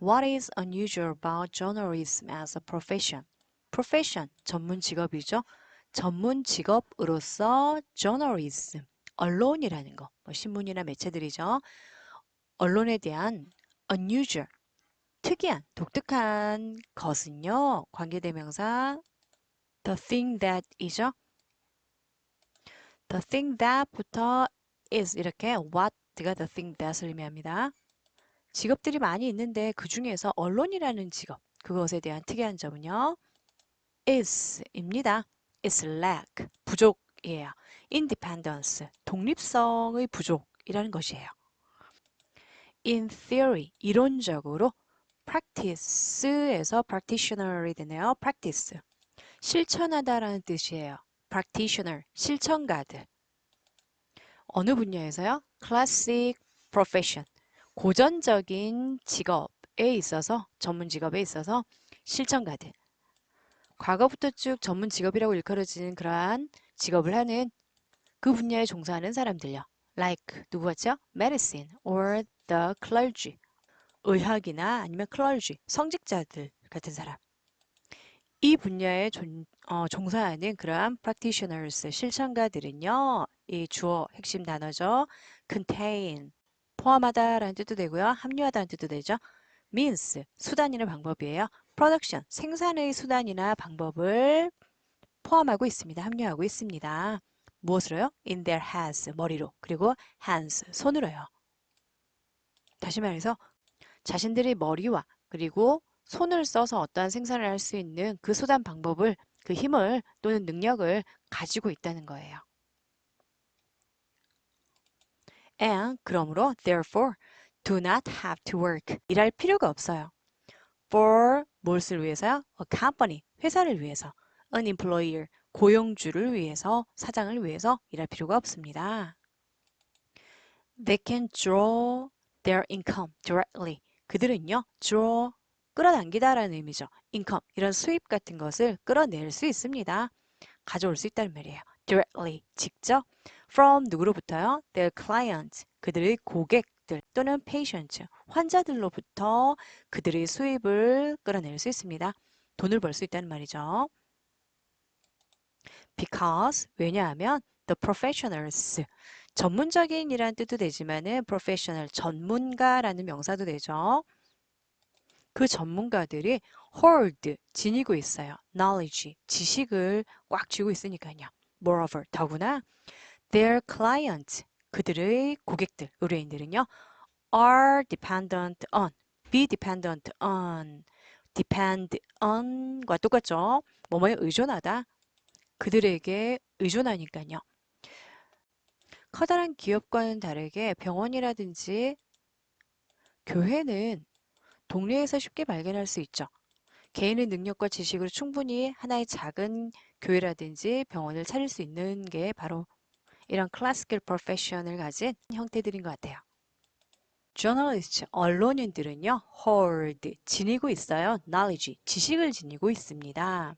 What is unusual about journalism as a profession? profession, 전문 직업이죠. 전문 직업으로서 journalism, 언론이라는 거, 뭐 신문이나 매체들이죠. 언론에 대한 unusual, 특이한, 독특한 것은요. 관계대명사 the thing that 이죠. the thing that부터 is 이렇게 what가 the thing that을 의미합니다. 직업들이 많이 있는데 그 중에서 언론이라는 직업, 그것에 대한 특이한 점은요. is입니다. is lack, 부족이에요. independence, 독립성의 부족이라는 것이에요. in theory, 이론적으로 practice에서 practitioner이 되네요. practice, 실천하다라는 뜻이에요. practitioner, 실천가들. 어느 분야에서요? classic profession, 고전적인 직업에 있어서, 전문 직업에 있어서 실천가들. 과거부터 쭉 전문 직업이라고 일컬어지는 그러한 직업을 하는 그 분야에 종사하는 사람들요. like 누구 같죠? medicine or the clergy. 의학이나 아니면 clergy, 성직자들 같은 사람. 이 분야에 존, 어, 종사하는 그러한 practitioners, 실천가들은요. 이 주어 핵심 단어죠. contain, 포함하다라는 뜻도 되고요. 합류하다는 뜻도 되죠. means, 수단이나 방법이에요. production, 생산의 수단이나 방법을 포함하고 있습니다. 합류하고 있습니다. 무엇으로요? in their hands, 머리로. 그리고 hands, 손으로요. 다시 말해서 자신들의 머리와 그리고 손을 써서 어떠한 생산을 할 수 있는 그 수단 방법을 그 힘을 또는 능력을 가지고 있다는 거예요. And 그러므로 therefore do not have to work 일할 필요가 없어요. for 무엇을 위해서요? a company 회사를 위해서 an employer 고용주를 위해서 사장을 위해서 일할 필요가 없습니다. They can draw their income directly. 그들은요, draw 끌어당기다라는 의미죠. income 이런 수입 같은 것을 끌어낼 수 있습니다. 가져올 수 있다는 말이에요. directly 직접 from 누구로부터요? their client 그들의 고객들 또는 patient 환자들로부터 그들의 수입을 끌어낼 수 있습니다. 돈을 벌 수 있다는 말이죠. because 왜냐하면 the professionals 전문적인 이란 뜻도 되지만은 professional 전문가라는 명사도 되죠. 그 전문가들이 hold 지니고 있어요. knowledge 지식을 꽉 쥐고 있으니까요. moreover 더구나 their client 그들의 고객들 의뢰인들은요 are dependent on be dependent on depend on과 똑같죠. 뭐뭐에 의존하다 그들에게 의존하니까요. 커다란 기업과는 다르게 병원이라든지 교회는 동네에서 쉽게 발견할 수 있죠. 개인의 능력과 지식으로 충분히 하나의 작은 교회라든지 병원을 차릴 수 있는 게 바로 이런 클래시컬 프로페션을 가진 형태들인 것 같아요. journalist, 언론인들은요, hold, 지니고 있어요. knowledge, 지식을 지니고 있습니다.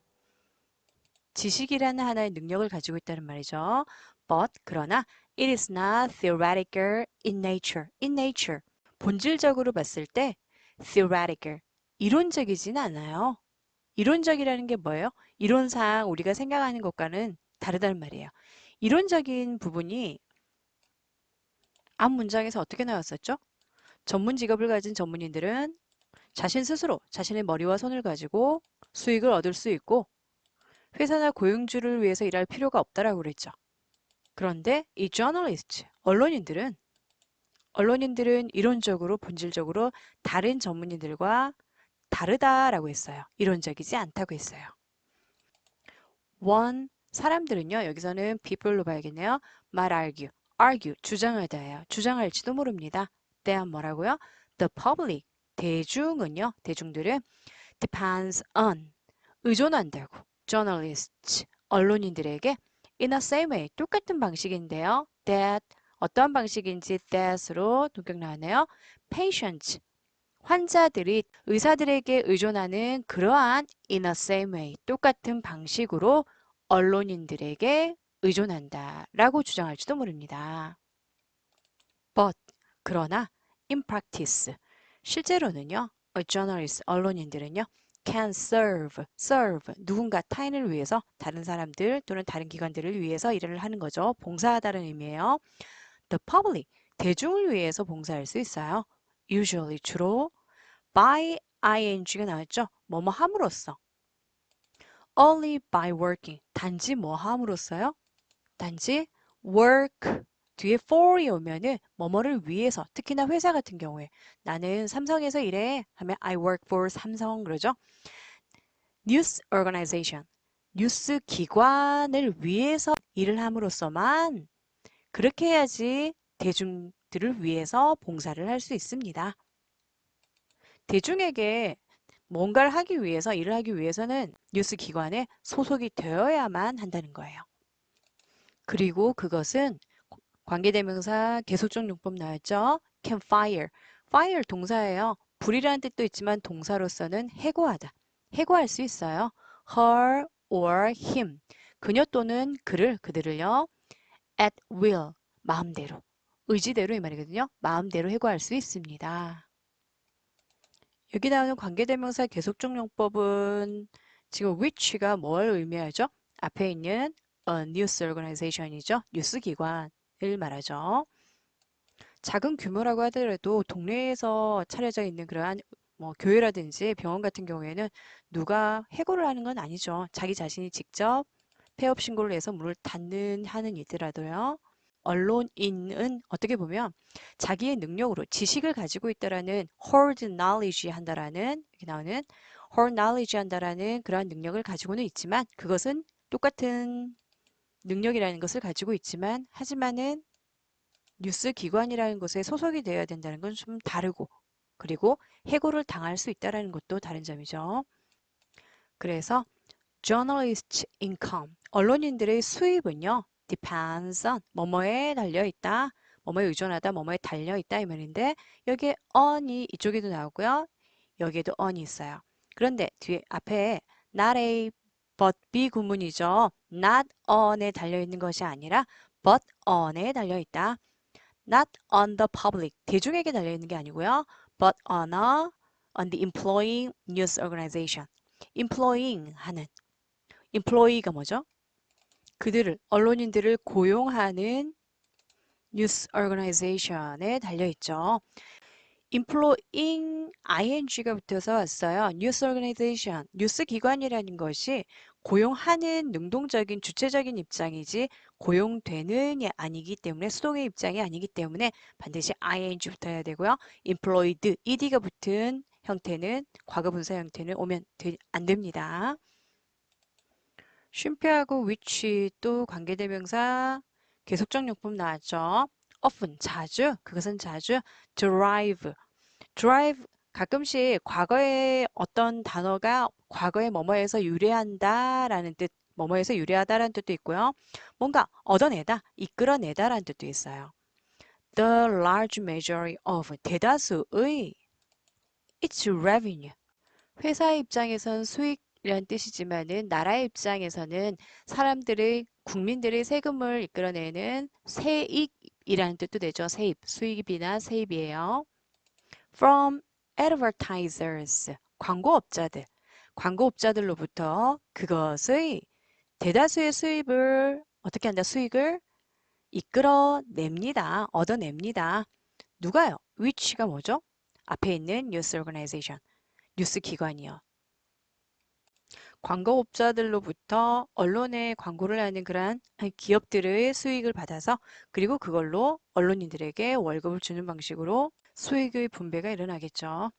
지식이라는 하나의 능력을 가지고 있다는 말이죠. But, 그러나, it is not theoretical in nature. in nature. 본질적으로 봤을 때, theoretical, 이론적이진 않아요. 이론적이라는 게 뭐예요? 이론상 우리가 생각하는 것과는 다르다는 말이에요. 이론적인 부분이 앞 문장에서 어떻게 나왔었죠? 전문 직업을 가진 전문인들은 자신 스스로 자신의 머리와 손을 가지고 수익을 얻을 수 있고 회사나 고용주를 위해서 일할 필요가 없다라고 그랬죠. 그런데 이 journalist, 언론인들은 언론인들은 이론적으로 본질적으로 다른 전문인들과 다르다라고 했어요. 이론적이지 않다고 했어요. one 사람들은요. 여기서는 people로 봐야겠네요. 말 argue, argue 주장하다예요. 주장할지도 모릅니다. 대한 뭐라고요? The public 대중은요. 대중들은 depends on 의존한다고 journalists 언론인들에게 in the same way 똑같은 방식인데요. that 어떠한 방식인지 that으로 동격 나왔네요. patients 환자들이 의사들에게 의존하는 그러한 in the same way 똑같은 방식으로 언론인들에게 의존한다 라고 주장할지도 모릅니다. But 그러나 in practice 실제로는요 a journalist, 언론인들은요. can serve, serve, 누군가 타인을 위해서 다른 사람들 또는 다른 기관들을 위해서 일을 하는 거죠. 봉사하다는 의미예요. the public, 대중을 위해서 봉사할 수 있어요. usually, 주로 by ing가 나왔죠. 뭐뭐 함으로써. Only by working, 단지 뭐 함으로써요? 단지 work 뒤에 for이 오면은 뭐뭐를 위해서 특히나 회사 같은 경우에 나는 삼성에서 일해 하면 I work for 삼성 그러죠. news organization 뉴스 기관을 위해서 일을 함으로써만 그렇게 해야지 대중들을 위해서 봉사를 할 수 있습니다. 대중에게 뭔가를 하기 위해서 일을 하기 위해서는 뉴스 기관에 소속이 되어야만 한다는 거예요. 그리고 그것은 관계대명사 계속적 용법 나왔죠? can fire. fire 동사예요. 불이라는 뜻도 있지만 동사로서는 해고하다. 해고할 수 있어요. her or him. 그녀 또는 그를, 그들을요. at will. 마음대로. 의지대로 이 말이거든요. 마음대로 해고할 수 있습니다. 여기 나오는 관계대명사 계속적 용법은 지금 which가 뭘 의미하죠? 앞에 있는 a news organization이죠. 뉴스 기관을 말하죠. 작은 규모라고 하더라도 동네에서 차려져 있는 그러한 뭐 교회라든지 병원 같은 경우에는 누가 해고를 하는 건 아니죠. 자기 자신이 직접 폐업 신고를 해서 문을 닫는 하는 일더라도요. 언론인은 어떻게 보면 자기의 능력으로 지식을 가지고 있다라는 hold knowledge 한다라는 이렇게 나오는 hold knowledge 한다라는 그러한 능력을 가지고는 있지만 그것은 똑같은 능력이라는 것을 가지고 있지만 하지만은 뉴스 기관이라는 곳에 소속이 되어야 된다는 건 좀 다르고 그리고 해고를 당할 수 있다는 것도 다른 점이죠. 그래서 journalist income 언론인들의 수입은요 depends on 뭐뭐에 달려 있다 뭐뭐에 의존하다 뭐뭐에 달려 있다 이 말인데 여기에 on이 이쪽에도 나오고요 여기에도 on이 있어요 그런데 뒤에 앞에 not a but be 구문이죠 not on에 달려 있는 것이 아니라 but on에 달려 있다 not on the public 대중에게 달려 있는 게 아니고요 but on a on the employing news organization employing 하는 employee가 뭐죠? 그들을 언론인들을 고용하는 뉴스 organization에 달려 있죠. employing ing가 붙어서 왔어요. 뉴스 organization, 뉴스 기관이라는 것이 고용하는 능동적인 주체적인 입장이지 고용되는이 아니기 때문에 수동의 입장이 아니기 때문에 반드시 ing 붙어야 되고요. employed, ed가 붙은 형태는 과거 분사 형태는 오면 되, 안 됩니다. 쉼표하고 which 또 관계대명사 계속적 용법 나왔죠. often 자주 그것은 자주 drive drive 가끔씩 과거에 어떤 단어가 과거에 뭐뭐에서 유래한다 라는 뜻 뭐뭐에서 유래하다라는 뜻도 있고요. 뭔가 얻어내다, 이끌어내다라는 뜻도 있어요. The large majority of 대다수의 its revenue 회사 입장에선 수익 이란 뜻이지만은 나라의 입장에서는 사람들의 국민들의 세금을 이끌어내는 세익이라는 뜻도 되죠. 세입, 수익이나 세입이에요. From advertisers, 광고업자들, 광고업자들로부터 그것의 대다수의 수입을 어떻게 한다? 수익을 이끌어냅니다. 얻어냅니다. 누가요? which가 뭐죠? 앞에 있는 뉴스 오거나이제이션, 뉴스 기관이요. 광고업자들로부터 언론에 광고를 하는 그러한 기업들의 수익을 받아서 그리고 그걸로 언론인들에게 월급을 주는 방식으로 수익의 분배가 일어나겠죠.